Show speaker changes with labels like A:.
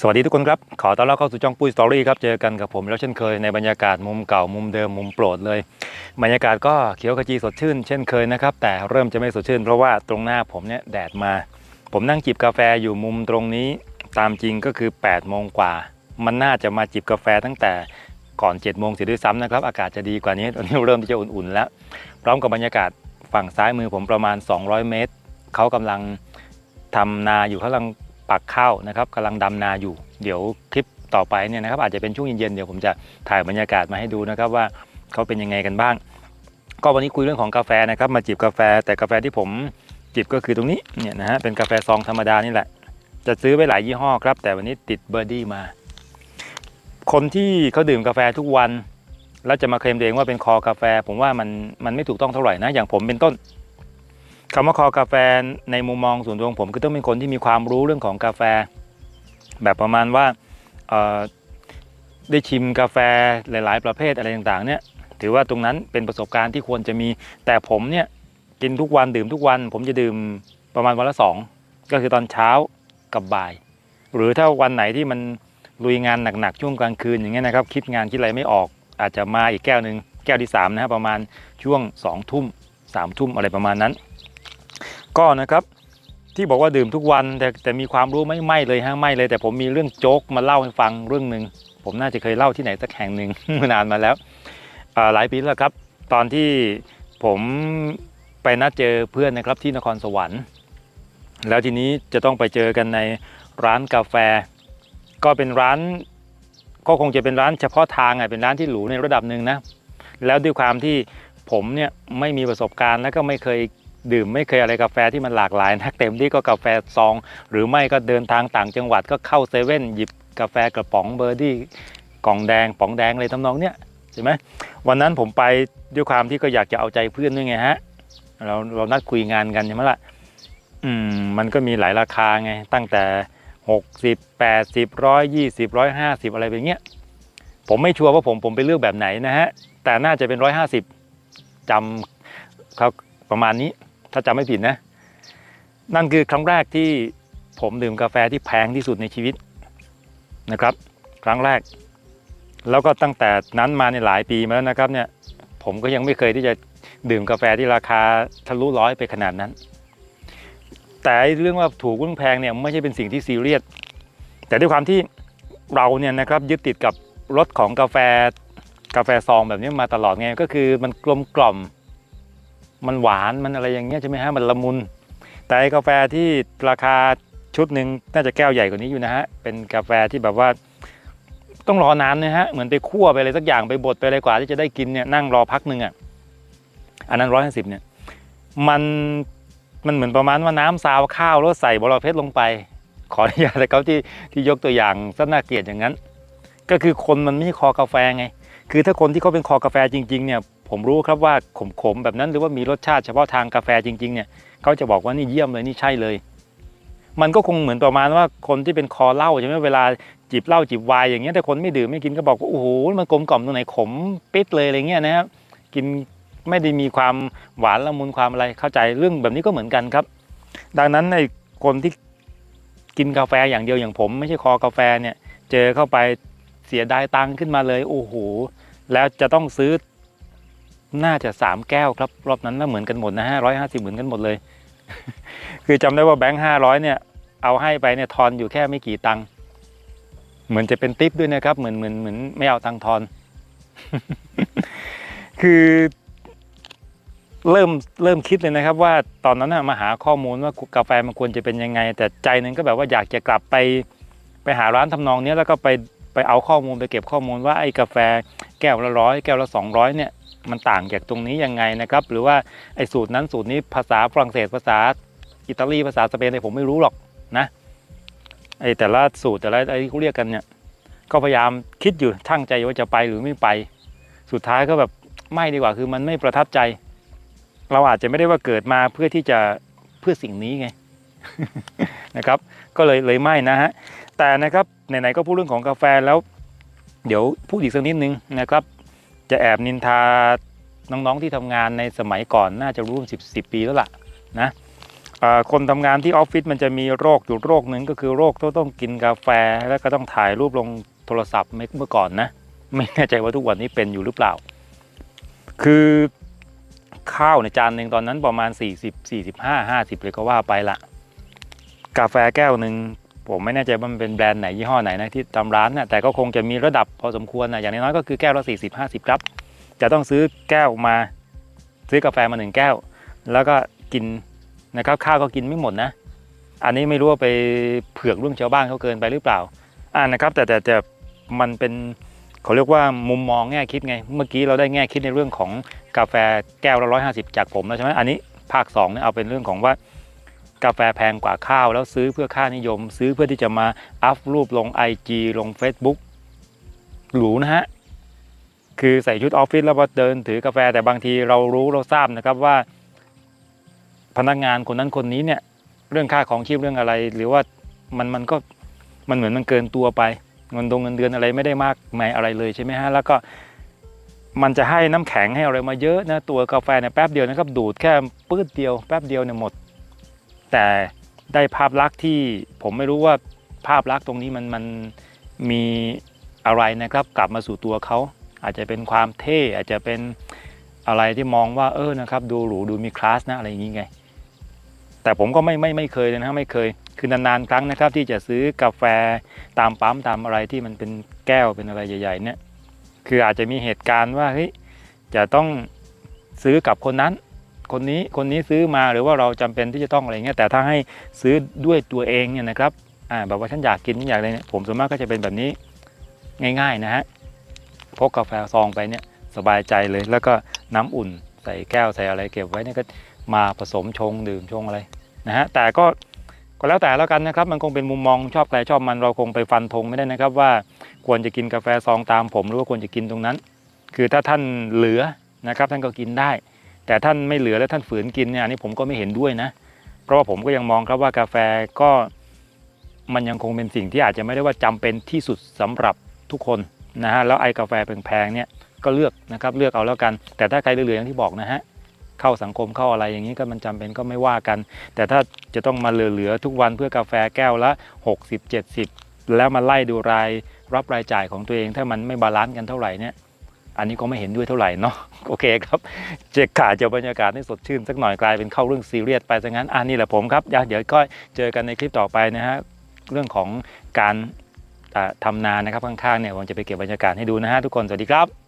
A: สวัสดีทุกคนครับ ขอต้อนรับเข้าสู่ช่องปุ้ยสตอรี่ครับ เจอกันกับผมแล้วเช่นเคยในบรรยากาศมุมเก่ามุมเดิมมุมโปรดเลย บรรยากาศก็เขียวขจีสดชื่นเช่นเคยนะครับ แต่เริ่มจะไม่สดชื่นเพราะว่าตรงหน้าผมเนี่ยแดดมา ผมนั่งจิบกาแฟอยู่มุมตรงนี้ ตามจริงก็คือ8ปดโมงกว่า มันน่าจะมาจิบกาแฟตั้งแต่ก่อน7จ็ดโมงเสียด้วยซ้ำนะครับ อากาศจะดีกว่านี้ตอนนี้เริ่มที่จะอุ่นๆแล้ว พร้อมกับบรรยากาศฝั่งซ้ายมือผมประมาณ 200 เมตรเขากำลังทำนาอยู่เขากำลัง ปักข้าวนะครับกำลังดำนาอยู่ เดี๋ยวคลิปต่อไปเนี่ยนะครับอาจจะเป็นช่วงเย็นๆเดี๋ยวผมจะถ่ายบรรยากาศมาให้ดูนะครับว่าเขาเป็นยังไงกันบ้าง ก็วันนี้คุยเรื่องของกาแฟนะครับ มาจิบกาแฟแต่กาแฟที่ผมจิบก็คือตรงนี้เนี่ยนะฮะเป็นกาแฟซองธรรมดานี่แหละ จะซื้อไปหลายยี่ห้อครับ แต่วันนี้ติดเบอร์ดี้มา คนที่เขาดื่มกาแฟทุกวัน แล้วจะมาเคลมเองว่าเป็นคอกาแฟ ผมว่ามันมันไม่ถูกต้องเท่าไหร่นะอย่างผมเป็นต้น คำว่าคอกาแฟในมุมมองส่วนตัวของผมคือต้องเป็นคนที่มีความรู้เรื่องของกาแฟ แบบประมาณว่าได้ชิมกาแฟหลาย ๆ ประเภทอะไรต่างๆเนี่ยถือว่าตรงนั้นเป็นประสบการณ์ที่ควรจะมีแต่ผมเนี่ยกินทุกวันดื่มทุกวัน ผมจะดื่มประมาณวันละสองก็คือตอนเช้ากับบ่าย หรือถ้าวันไหนที่มันลุยงานหนักๆช่วงกลางคืนอย่างเงี้ยนะครับ คิดงานคิดอะไรไม่ออก อาจจะมาอีกแก้วหนึ่งแก้วที่3นะครับประมาณช่วง2องทุ่มสามทุ่มอะไรประมาณนั้น ก็นะครับที่บอกว่าดื่มทุกวันแต่แต่มีความรู้ไม่ไม่เลยฮะไม่เลย แต่ผมมีเรื่องโจ๊กมาเล่าให้ฟังเรื่องหนึ่งผมน่าจะเคยเล่าที่ไหนสักแห่งหนึ่งนานมาแล้วหลายปีแล้วครับ ตอนที่ผมไปนัดเจอเพื่อนนะครับที่นครสวรรค์ แล้วทีนี้จะต้องไปเจอกันในร้านกาแฟ ก็เป็นร้าน ก็คงจะเป็นร้านเฉพาะทางอะเป็นร้านที่หรูในระดับหนึ่งนะแล้วด้วยความที่ผมเนี่ยไม่มีประสบการณ์แล้วก็ไม่เคย ดื่มไม่เคยอะไรกาแฟที่มันหลากหลายนะเต็มที่ก็กาแฟซอง หรือไม่ก็เดินทางต่างจังหวัดก็เข้าเซเว่นหยิบกาแฟกระป๋องเบอร์ดี้กล่องแดงป๋องแดงอะไรทำนองเนี้ยใช่ไหมวันนั้นผมไปด้วยความที่ก็อยากจะเอาใจเพื่อนด้วยไงฮะเราเรานัดคุยงานกันใช่ไหมล่ะอืมมันก็มีหลายราคาไงตั้งแต่ 60 80 120 150 อะไรแบบเนี้ยผมไม่ชัวร์ว่าผมผมไปเลือกแบบไหนนะฮะแต่น่าจะเป็น 150จำเขาประมาณนี้ ถ้าจำไม่ผิดนะ นั่นคือครั้งแรกที่ผมดื่มกาแฟที่แพงที่สุดในชีวิตนะครับ ครั้งแรก แล้วก็ตั้งแต่นั้นมาในหลายปีมาแล้วนะครับเนี่ยผมก็ยังไม่เคยที่จะดื่มกาแฟที่ราคาทะลุร้อยไปขนาดนั้น แต่เรื่องว่าถูกเรื่องแพงเนี่ยไม่ใช่เป็นสิ่งที่ซีเรียสแต่ด้วยความที่เราเนี่ยนะครับยึดติดกับรสของกาแฟกาแฟซองแบบนี้มาตลอดไงก็คือมันกลมกล่อม มันหวานมันอะไรอย่างเงี้ยใช่ไหมฮะมันละมุน แต่กาแฟที่ราคาชุดหนึ่งน่าจะแก้วใหญ่กว่านี้อยู่นะฮะเป็นกาแฟที่แบบว่าต้องรอนานนะฮะเหมือนไปคั่วไปอะไรสักอย่างไปบดไปอะไรกว่าที่จะได้กินเนี่ยนั่งรอพักหนึ่งอะอันนั้นร้อยห้าสิบเนี่ยมันมันเหมือนประมาณว่าน้ำซาวข้าวแล้วใส่บอระเพ็ดลงไป ขออนุญาตเขาที่ที่ยกตัวอย่างซะน่าเกลียดอย่างนั้น ก็คือคนมันไม่ใช่คอกาแฟไง คือถ้าคนที่เขาเป็นคอกาแฟจริง ๆ เนี่ย ผมรู้ครับว่าขมๆแบบนั้นหรือว่ามีรสชาติเฉพาะทางกาแฟจริงๆเนี่ยเขาจะบอกว่านี่เยี่ยมเลยนี่ใช่เลย มันก็คงเหมือนประมาณว่าคนที่เป็นคอเหล้าใช่ไหมเวลาจิบเหล้าจิบไวน์อย่างเงี้ยแต่คนไม่ดื่มไม่กินก็บอกว่าโอ้โหมันกลมกล่อมตรงไหนขมปิดเลยอะไรเงี้ยนะครับกินไม่ได้มีความหวานละมุนความอะไรเข้าใจเรื่องแบบนี้ก็เหมือนกันครับ ดังนั้นในคนที่กินกาแฟอย่างเดียวอย่างผม ไม่ใช่คอกาแฟเนี่ยเจอเข้าไปเสียดายตังค์ขึ้นมาเลยโอ้โหแล้วจะต้องซื้อ น่าจะสามแก้วครับ รอบนั้นน่าเหมือนกันหมดนะฮะร้อยห้าสิบเหมือนกันหมดเลย คือจำได้ว่าแบงค์ห้าร้อยเนี่ย เอาให้ไปเนี่ยทอนอยู่แค่ไม่กี่ตังค์เหมือนจะเป็นทิปด้วยนะครับ เหมือนเหมือนเหมือนไม่เอาตังค์ทอน คือเริ่มเริ่มคิดเลยนะครับว่าตอนนั้นนะมาหาข้อมูลว่ากาแฟมันควรจะเป็นยังไง แต่ใจนึงก็แบบว่าอยากจะกลับไปไปหาร้านทำนองเนี้ยแล้วก็ไป ไปเอาข้อมูลไปเก็บข้อมูลว่าไอ้กาแฟแก้วละร้อยแก้วละสองร้อยเนี่ยมันต่างจากตรงนี้ยังไงนะครับ หรือว่าไอ้สูตรนั้นสูตรนี้ภาษาฝรั่งเศสภาษาอิตาลีภาษาสเปนเนี่ยผมไม่รู้หรอกนะไอ้แต่ละสูตรแต่ละไอ้ที่เขาเรียกกันเนี่ยก็พยายามคิดอยู่ช่างใจว่าจะไปหรือไม่ไป สุดท้ายก็แบบไม่ดีกว่าคือมันไม่ประทับใจ เราอาจจะไม่ได้ว่าเกิดมาเพื่อที่จะเพื่อสิ่งนี้ไงนะครับ ก็เลยเลยไม่นะฮะ แต่นะครับไหนๆก็พูดเรื่องของกาแฟแล้ว เดี๋ยวพูดอีกสักนิดนึงนะครับ จะแอบนินทาน้องๆที่ทำงานในสมัยก่อนน่าจะรู้สิบสิบปีแล้วล่ะนะคนทำงานที่ออฟฟิศมันจะมีโรคอยู่โรคหนึ่งก็คือโรคต้องต้องกินกาแฟแล้วก็ต้องถ่ายรูปลงโทรศัพท์เมื่อก่อนนะไม่แน่ใจว่าทุกวันนี้เป็นอยู่หรือเปล่า คือข้าวในจานหนึ่งตอนนั้นประมาณ 40 45 50 เลยก็ว่าไปละ กาแฟแก้วหนึ่ง ผมไม่แน่ใจว่ามันเป็นแบรนด์ไหนยี่ห้อไหนนะที่ตามร้านนะแต่ก็คงจะมีระดับพอสมควรนะอย่างน้อยๆก็คือแก้วละ40 50ครับ จะต้องซื้อแก้วมาซื้อกาแฟมาหนึ่งแก้ว แล้วก็กินนะครับข้าวก็กินไม่หมดนะ อันนี้ไม่รู้ว่าไปเผือกเรื่องชาวบ้านเขาเกินไปหรือเปล่าอ่านะครับ แต่แต่แต่มันเป็นเขาเรียกว่ามุมมองแง่คิดไง เมื่อกี้เราได้แง่คิดในเรื่องของกาแฟแก้วละร้อยห้าสิบจากผมแล้วใช่ไหมอันนี้ภาค2เนี่ยเอาเป็นเรื่องของว่า กาแฟแพงกว่าข้าว แล้วซื้อเพื่อค่านิยม ซื้อเพื่อที่จะมาอัพรูปลง IG ลง Facebook หรูนะฮะคือใส่ชุดออฟฟิศแล้วพอเดินถือกาแฟแต่บางทีเรารู้เราทราบนะครับว่า พนักงานคนนั้นคนนี้เนี่ย เรื่องค่าของชีพเรื่องอะไร หรือว่ามันมันก็มันเหมือนมันเกินตัวไปเงินดงเงินเดือนอะไรไม่ได้มากมายอะไรเลยใช่ไหมฮะแล้วก็มันจะให้น้ำแข็งให้อะไรมาเยอะนะตัวกาแฟเนี่ยแป๊บเดียวนะครับดูดแค่ปื้ดเดียวแป๊บเดียวเนี่ยหมด แต่ได้ภาพลักษณ์ที่ผมไม่รู้ว่าภาพลักษณ์ตรงนี้มันมันมีอะไรนะครับ กลับมาสู่ตัวเขา อาจจะเป็นความเท่อาจจะเป็นอะไรที่มองว่าเออนะครับ ดูหรูดูมีคลาสนะอะไรอย่างงี้ไง แต่ผมก็ไม่ไม่ไม่เคยเลยนะไม่เคย คือนานๆครั้งนะครับ ที่จะซื้อกาแฟตามปั๊มตามอะไรที่มันเป็นแก้วเป็นอะไรใหญ่ ๆ เนี่ย คืออาจจะมีเหตุการณ์ว่าเฮ้ยจะต้องซื้อกับคนนั้น คนนี้คนนี้ซื้อมาหรือว่าเราจำเป็นที่จะต้องอะไรเงี้ยแต่ถ้าให้ซื้อด้วยตัวเองเนี่ยนะครับอ่าแบบว่าฉันอยากกินฉันอยากอะไรเนี่ยผมส่วนมากก็จะเป็นแบบนี้ง่ายๆนะฮะพกกาแฟซองไปเนี่ยสบายใจเลย แล้วก็น้ำอุ่นใส่แก้วใส่อะไรเก็บไว้เนี่ยก็มาผสมชงดื่มชงอะไรนะฮะแต่ก็ก็แล้วแต่แล้วกันนะครับมันคงเป็นมุมมองชอบใครชอบมันเราคงไปฟันธงไม่ได้นะครับ ว่าควรจะกินกาแฟซองตามผมหรือว่าควรจะกินตรงนั้น คือถ้าท่านเหลือนะครับท่านก็กินได้ แต่ท่านไม่เหลือแล้วท่านฝืนกินเนี่ยอันนี้ผมก็ไม่เห็นด้วยนะ เพราะว่าผมก็ยังมองครับว่ากาแฟก็มันยังคงเป็นสิ่งที่อาจจะไม่ได้ว่าจำเป็นที่สุดสำหรับทุกคนนะฮะแล้วไอ้กาแฟแพงๆเนี่ยก็เลือกนะครับเลือกเอาแล้วกัน แต่ถ้าใครเหลือๆอย่างที่บอกนะฮะเข้าสังคมเข้าอะไรอย่างนี้ก็มันจำเป็นก็ไม่ว่ากัน แต่ถ้าจะต้องมาเหลือๆทุกวันเพื่อกาแฟแก้วละ 60 70 แล้วมาไล่ดูรายรับรายจ่ายของตัวเอง ถ้ามันไม่บาลานซ์กันเท่าไหร่เนี่ย อันนี้ก็ไม่เห็นด้วยเท่าไหร่เนาะโอเคครับเจ๊ขาจะบรรยากาศให้สดชื่นสักหน่อยกลายเป็นเข้าเรื่องซีเรียสไปซะงั้นอันนี้แหละผมครับเดี๋ยวก็เจอกันในคลิปต่อไปนะฮะเรื่องของการอ่าทำนานะครับข้างๆเนี่ยผมจะไปเก็บบรรยากาศให้ดูนะฮะทุกคนสวัสดีครับ